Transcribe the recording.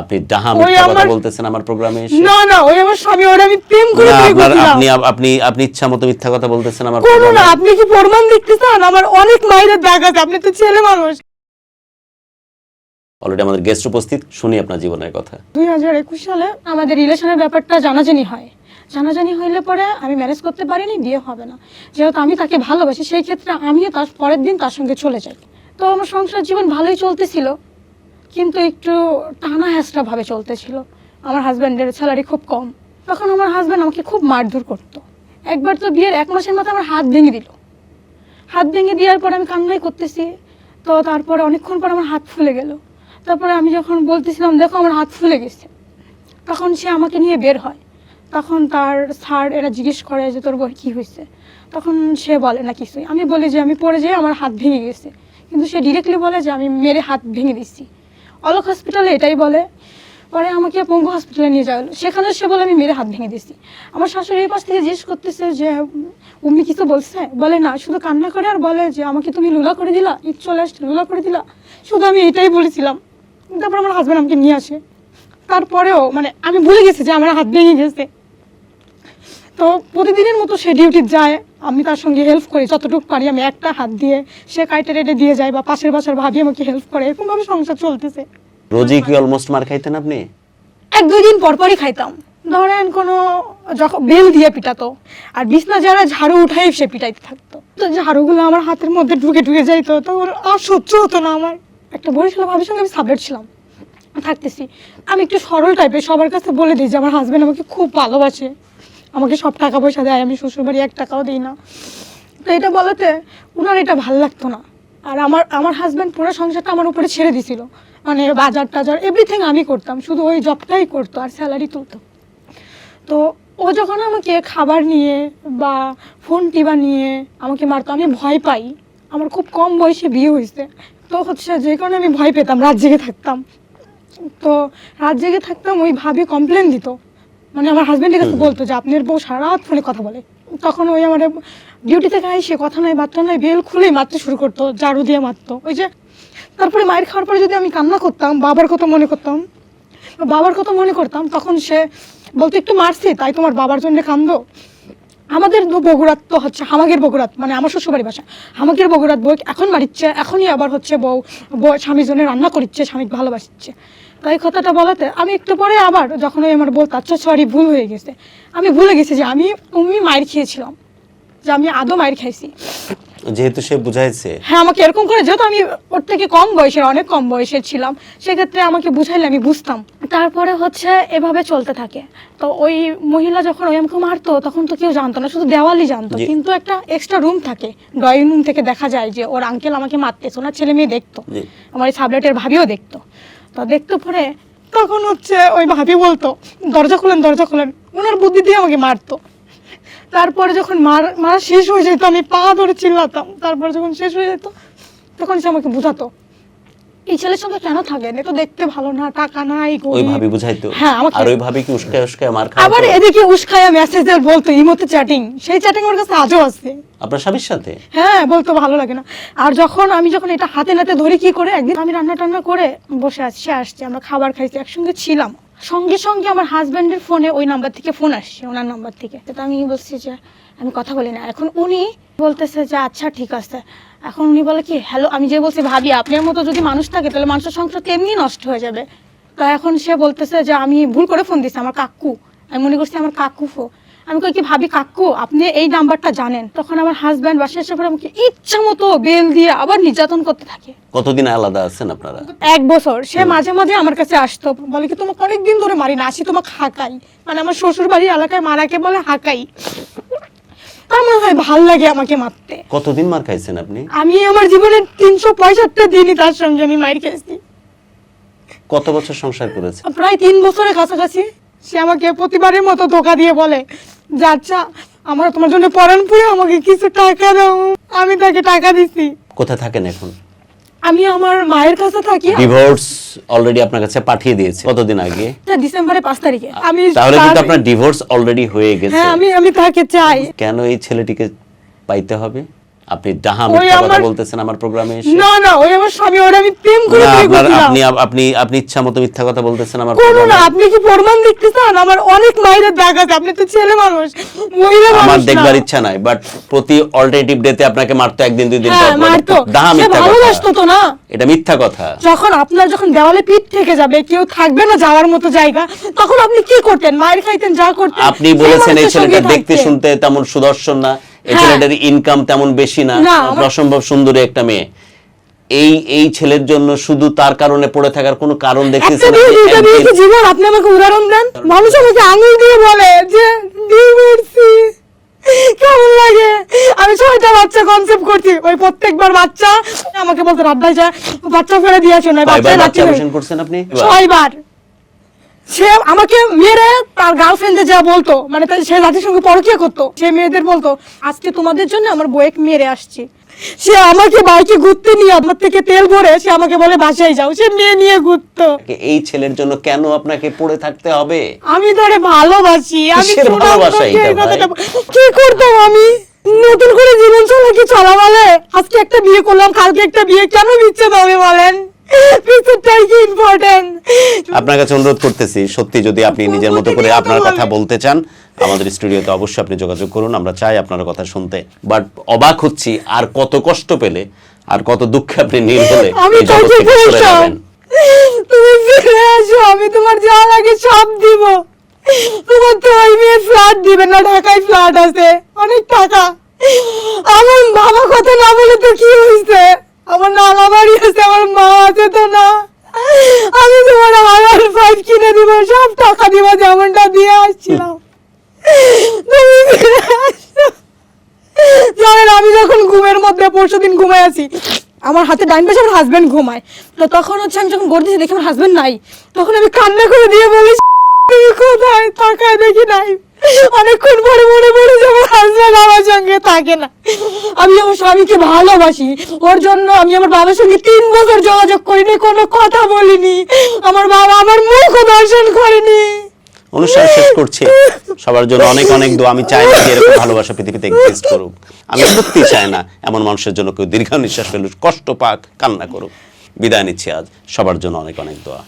আপনি ডাহা মিথ্যা কথা বলতেছেন আমার প্রোগ্রামে এসে? না না ওই আমার স্বামী ওরা আমি প্রেম করে বিয়ে করছিলাম। আপনি আপনি আপনি ইচ্ছা মতো মিথ্যা কথা বলতেছেন আমার কোনো না আপনি কি প্রমাণ দেখতে চান আমার অনেক মায়ের দাগ আছে আপনি তো ছেলে মানুষ। অলরেডি আমাদের গেস্ট উপস্থিত শুনি আপনার জীবনের কথা। দুই হাজার একুশ সালে আমাদের রিলেশনের ব্যাপারটা জানাজানি হয়। জানাজানি হইলে পরে আমি ম্যারেজ করতে পারিনি বিয়ে হবে না। যেহেতু আমি তাকে ভালোবাসি সেই ক্ষেত্রে আমিও তার পরের দিন তার সঙ্গে চলে যাই। তো আমার সংসার জীবন ভালোই চলতেছিল। কিন্তু একটু টানা হ্যাসটা ভাবে চলতেছিল। আমার হাজব্যান্ডের স্যালারি খুব কম। তখন আমার হাজব্যান্ড আমাকে খুব মারধর করতো। একবার তো বিয়ের এক মাসের মাথায় আমার হাত ভেঙে দিল। হাত ভেঙে দেওয়ার পরে আমি কান্নাই করতেছি। তো তারপরে অনেকক্ষণ পর আমার হাত ফুলে গেল। তারপরে আমি যখন বলতেছিলাম, দেখো, আমার হাত ফুলে গেছে। তখন সে আমাকে নিয়ে বের হয়। তখন তার স্যার এরা জিজ্ঞেস করে যে, তোর বই কী হয়েছে? তখন সে বলে, না কিছুই। আমি বলি যে, আমি পড়ে যেয়ে আমার হাত ভেঙে গেছে। কিন্তু সে ডিরেক্টলি বলে যে, আমি মেরে হাত ভেঙে দিচ্ছি অলোক হসপিটালে এটাই বলে। পরে আমাকে পঙ্গু হসপিটালে নিয়ে যাওয়া হলো সেখানে সে বলে, আমি মেরে হাত ভেঙে দিছি আমার শাশুড়ি এই পাশ থেকে জিজ্ঞেস করতেছে যে, উম্মি কিছু বলছে? বলে, না, শুধু কান্না করে আর বলে যে, আমাকে তুমি লুলা করে দিলা, ঈদ চলে আসছে, লুলা করে দিলা। শুধু আমি এটাই বলেছিলাম। তারপর আমার হাজব্যান্ড আমাকে নিয়ে আসে। তারপরেও মানে আমি ভুলে গেছি যে, আমার হাত ভেঙে গেছে। তো প্রতিদিনের মতো সে ডিউটি যায়। আমি তার সঙ্গে হেল্প করি যতটুকু পারি আমি একটা হাত দিয়ে সে কাইটে রেটে দিয়ে যায় বা পাশের বাসার ভাবি আমাকে হেল্প করে এরকমভাবে সংসার চলতেছে। রোজই কি অলমোস্ট মার খাইতেন আপনি? এক দুই দিন পর পরই খাইতাম। ধরেন কোনো যখন বেল দিয়ে পিটাতো আর বিছনা যারা ঝাড়ু উঠাই সে পিটাইতে থাকতো। তো ঝাড়ুগুলো আমার হাতের মধ্যে ঢুকে ঢুকে যাইতো তখন আর সহ্য হতো না আমার। একটা বরিশাল ভাবির সঙ্গে আমি সাবলেট ছিলাম। থাকতেছি। আমি একটু সরল টাইপের সবার কাছে বলে দিই যে আমার হাজব্যান্ড আমাকে খুব ভালোবাসে। আমাকে সব টাকা পয়সা দেয়, আমি শ্বশুরবাড়ি এক টাকাও দিই না। তো এটা বলাতে ওনার এটা ভালো লাগতো না। আর আমার আমার হাজব্যান্ড পুরো সংসারটা আমার উপরে ছেড়ে দিছিল। মানে বাজার টাজার এভরিথিং আমি করতাম, শুধু ওই জবটাই করতো আর স্যালারি তুলতো। তো ও যখন আমাকে খাবার নিয়ে বা ফোন টিবা নিয়ে আমাকে মারতো, আমি ভয় পাই। আমার খুব কম বয়সে বিয়ে হয়েছে। তো হচ্ছে যে কারণে আমি ভয় পেতাম, রাত জেগে থাকতাম। তো রাত জেগে থাকতাম, ওই ভাবি কমপ্লেন দিত। মানে আমার হাজব্যান্ডের কাছে বলতো যে আপনার বউ সারা রাত ফোনে কথা বলে। তখন ওই আমার ডিউটি থেকে আইসে কথা নাই বার্তা নাই বেল খুলেই মারতে শুরু করতো ঝাড়ু দিয়ে মারতো। ওই যে তারপরে মায়ের খাওয়ার পরে যদি আমি কান্না করতাম বাবার কথা মনে করতাম বাবার কথা মনে করতাম তখন সে বলতো একটু মারছে তাই তোমার বাবার জন্য কান্দো। আমাদের বগুড়াত তো হচ্ছে হামাগের বগুড়াত মানে আমার শ্বশুরবাড়ি বাসা। হামাগের বগুড়াত বউ এখন মারিচ্ছে এখনই আবার হচ্ছে বউ বউ স্বামীর জন্য রান্না করিচ্ছে স্বামীকে ভালোবাসছে তাই কথাটা বলাতে আমি একটু পরে আবার যখন ওই আমার বলতো আচ্ছা সরি ভুল হয়ে গেছে আমি ভুলে গেছি যে আমি তুমি মায়ের খেয়েছিলাম যে আমি আদৌ মায়ের খাইছি। যেহেতু সে বুঝাইছে। হ্যাঁ আমাকে এরকম করে যেহেতু আমি ওর থেকে কম বয়সের অনেক কম বয়সের ছিলাম সেক্ষেত্রে আমাকে বুঝাইলে আমি বুঝতাম। তারপরে হচ্ছে এভাবে চলতে থাকে। তো ওই মহিলা যখন ওই আমাকে মারতো তখন তো কেউ জানতো না শুধু দেওয়ালই জানতো। কিন্তু একটা এক্সট্রা রুম থাকে ড্রয়িং রুম থেকে দেখা যায় যে ওর আঙ্কেল আমাকে মারতেছে ওনার ছেলে মেয়ে দেখতো। আমার এই সাবলেটের ভাবিও দেখতো। তো দেখতে পরে তখন হচ্ছে ওই ভাবি বলতো, দরজা খুলেন দরজা খুলেন। ওনার বুদ্ধি দিয়ে আমাকে মারতো। তারপরে যখন মার, মারা শেষ হয়ে যেত, আমি পা ধরে চিল্লাতাম। তারপরে যখন শেষ হয়ে যেত, তখন সে আমাকে বুঝাতো এই ছেলের সঙ্গে কেন থাকেন? এ তো দেখতে ভালো না টাকা নাই ওই ভাবি বুঝাইতো হ্যাঁ আর ওই ভাবি কি উস্কায় উস্কায় মার খাওয়া আবার এদিকে উস্কায়া মেসেজের বলতো ইমোতে চ্যাটিং সেই চ্যাটিং আমার কাছে আজও আছে। আপনার স্বামীর সাথে? হ্যাঁ বলতো ভালো লাগে না। আর যখন আমি যখন এটা হাতে নাতে ধরে কি করে? একদিন আমি রান্না টান্না করে বসে আছি সে আসছে আমরা খাবার খাইছি একসঙ্গে ছিলাম। সঙ্গে সঙ্গে আমার হাজব্যান্ডের ফোনে ওই নাম্বার থেকে ফোন আসছে ওনার নাম্বার থেকে। তো আমি বলছি যে আমি কথা বলি না। এখন উনি বলতেছে যে আচ্ছা ঠিক আছে। এখন উনি বলে কি হ্যালো আমি যে বলছি ভাবি আপনার মতো যদি মানুষ থাকে তাহলে মানুষের সংসার তো এমনি নষ্ট হয়ে যাবে? তো এখন সে বলতেছে যে আমি ভুল করে ফোন দিচ্ছি আমার কাকু। আমি মনে করছি আমার কাকু ফো আমি কই কি ভাবি কাকু আপনি এই নাম্বারটা জানেন। তখন আমার হাজব্যান্ড বাসায় এসে পরে আমাকে ইচ্ছা মতো বেল দিয়ে আবার নির্যাতন করতে থাকে। কতদিন আলাদা আছেন আপনারা? এক বছর। সে মাঝে মাঝে আমার কাছে আসতো বলে কি তোমাকে অনেকদিন ধরে মারি না আসি তোমাকে হাঁকাই। মানে আমার শ্বশুর বাড়ির এলাকায় মারাকে বলে হাঁকাই। আমার ভাই ভালো লাগে আমাকে মারতে। কতদিন মার খাইছেন আপনি? আমি আমার জীবনে তিনশো পঁয়ষট্টি দিনই তার সঙ্গে আমি মার খেয়েছি। কত বছর সংসার করেছে? প্রায় তিন বছরের কাছাকাছি। সে আমাকে প্রতিবারের মতো ধোকা দিয়ে বলে যে আচ্ছা আমার তোমার জন্য পরান পুরে আমাকে কিছু টাকা দাও। আমি তাকে টাকা দিছি। কোথায় থাকেন এখন? আমি আমার মায়ের কাছে থাকি। ডিভোর্স অলরেডি আপনার কাছে পাঠিয়ে দিয়েছে কতদিন আগে? ডিসেম্বরের পাঁচ তারিখে। আমি তাহলে কিন্তু আপনার ডিভোর্স অলরেডি হয়ে গেছে। হ্যাঁ আমি আমি তাকে চাই। কেন এই ছেলেটিকে পাইতে হবে? আপনি ডাহা মিথ্যা কথা বলতেছেন আমার প্রোগ্রামে এসে? না না ওই আমার স্বামী ওরা আমি প্রেম করে বিয়ে করছিলাম। আপনি আপনি আপনি ইচ্ছা মতো মিথ্যা কথা বলতেছেন আমার করো না আপনি কি প্রমাণ দেখতে চান আমার অনেক মায়ের দাগ আছে আপনি তো ছেলে মানুষ মহিলা মানুষ আমার দেখবার ইচ্ছা নাই বাট প্রতি অল্টারনেটিভ ডেতে আপনাকে মারতো একদিন দুই দিন হ্যাঁ পর। মারতো। ডাহা মিথ্যা ভালোবাসতো কথা তো না? এটা মিথ্যা কথা। যখন আপনার যখন দেওয়ালে পিঠ থেকে যাবে কেউ থাকবে না যাওয়ার মতো জায়গা তখন আপনি কি করতেন? মায়ের খাইতেন যা করতেন আপনি বলেছেন এই ছেলেটা দেখতে শুনতে তেমন সুদর্শন না। এই হ্যাঁ। ছেলেটার ইনকাম তেমন বেশি না অসম্ভব সুন্দরী একটা মেয়ে। এই এই ছেলের জন্য শুধু তার কারণে পড়ে থাকার কোনো কারণ দেখতেছেন জীবন আপনি আমাকে উদাহরণ দেন? মানুষ আমাকে আঙুল দিয়ে বলে যে কেমন লাগে? আমি ছয়টা বাচ্চা কনসেপ্ট করছি। ওই প্রত্যেকবার বাচ্চা আমাকে বলতো যা বাচ্চা ফেলে দিয়ে আসো না বাচ্চা করছেন আপনি? ছয়বার। সে আমাকে মেরে তার গার্লফ্রেন্ডে যা বলতো মানে তাই সে জাতির সঙ্গে পরকিয়া করতো সে মেয়েদের বলতো আজকে তোমাদের জন্য আমার বউয়েক মেরে আসছি। সে আমাকে বাইকে ঘুরতে নিয়ে আমার থেকে তেল ভরে সে আমাকে বলে বাসায় যাও। সে মেয়ে নিয়ে ঘুরতো। এই ছেলের জন্য কেন আপনাকে পড়ে থাকতে হবে? আমি ধরে ভালোবাসি আমি কিসের ভালোবাসা এইটা ভাই? বল- কি করতাম আমি? নতুন করে জীবন চলা কি চলা বলে আজকে একটা বিয়ে করলাম কালকে একটা বিয়ে কেন বিচ্ছেদ হবে বলেন? আপনার কাছে অনুরোধ করতেছি সত্যি যদি আপনি নিজের মতো করে আপনার কথা বলতে চান আমাদের স্টুডিওতে অবশ্যই আপনি যোগাযোগ করুন আমরা চাই আপনার কথা শুনতে। বাট অবাক হচ্ছি আর কত কষ্ট পেলে আর কত দুঃখে আপনি নীল হলে আমি তুমি ফিরে আসো আমি তোমার যা লাগে সব দিব। তোমার তো ওই মেয়ে ফ্ল্যাট দিবে না ঢাকায় ফ্ল্যাট আছে অনেক টাকা। আমার বাবা কথা না বলে তো কি হয়েছে আমার নানা বাড়ি আছে, আমার মা আছে তো না। আমি তোমার হাজার ফাইভ কিনে দিব, সব টাকা দিব, যেমনটা দিয়ে আসছিলাম। জানেন, আমি যখন ঘুমের মধ্যে পরশু দিন ঘুমাই আছি, আমার হাতে ডাইন পাশে আমার হাজবেন্ড ঘুমায়। তো তখন হচ্ছে আমি যখন গড়তেছি দেখি আমার হাজবেন্ড নাই। তখন আমি কান্না করে দিয়ে বলি কোথায়? তাকায় দেখি নাই। অনেকক্ষণ পরে মনে পড়ে যে আমার হাজবেন্ড আমার সঙ্গে থাকে না। আমি আমার স্বামীকে ভালোবাসি। ওর জন্য আমি আমার বাবার সঙ্গে তিন বছর যোগাযোগ করিনি, কোনো কথা বলিনি। আমার বাবা আমার মুখ দর্শন করেনি। অনুষ্ঠান শেষ সবার জন্য অনেক অনেক দোয়া। আমি চাই না যে এরকম ভালোবাসা পৃথিবীতে এক্সিস্ট করুক। আমি সত্যি চাই না এমন মানুষের জন্য কেউ দীর্ঘ নিঃশ্বাস ফেলুক, কষ্ট পাক, কান্না করুক। বিদায় নিচ্ছি আজ। সবার জন্য অনেক অনেক দোয়া।